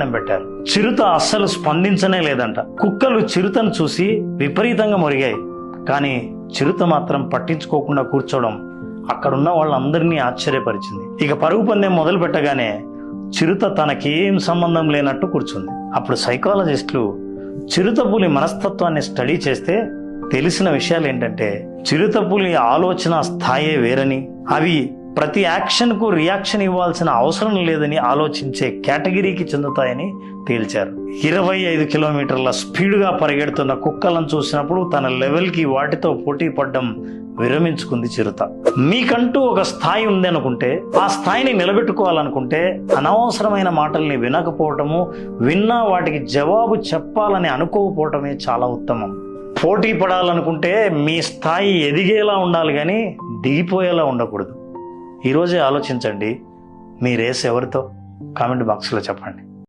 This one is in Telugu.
పెట్టారు. చిరుత అస్సలు స్పందించనే లేదంట. కుక్కలు చిరుతను చూసి విపరీతంగా మురిగాయి. కానీ చిరుత మాత్రం పట్టించుకోకుండా కూర్చోవడం అక్కడున్న వాళ్ళందరినీ ఆశ్చర్యపరిచింది. ఇక పరుగు పందెం మొదలు పెట్టగానే చిరుత తనకేం సంబంధం లేనట్టు కూర్చుంది. అప్పుడు సైకాలజిస్టులు చిరుతపులి మనస్తత్వాన్ని స్టడీ చేస్తే తెలిసిన విషయాలు ఏంటంటే చిరుతపులి ఆలోచన స్థాయే వేరని. అవి ప్రతి యాక్షన్కు రియాక్షన్ ఇవ్వాల్సిన అవసరం లేదని ఆలోచించే కేటగిరీకి చెందుతాయని తేల్చారు. ఇరవై ఐదు కిలోమీటర్ల స్పీడ్గా పరిగెడుతున్న కుక్కలను చూసినప్పుడు తన లెవెల్కి వాటితో పోటీ పడ్డం విరమించుకుంది చిరుత. మీకంటూ ఒక స్థాయి ఉంది అనుకుంటే ఆ స్థాయిని నిలబెట్టుకోవాలనుకుంటే అనవసరమైన మాటల్ని వినకపోవటము విన్నా వాటికి జవాబు చెప్పాలని అనుకోకపోవటమే చాలా ఉత్తమం. పోటీ పడాలనుకుంటే మీ స్థాయి ఎదిగేలా ఉండాలి కానీ దిగిపోయేలా ఉండకూడదు. ఈరోజే ఆలోచించండి మీ రేస్ ఎవరితో కామెంట్ బాక్స్లో చెప్పండి.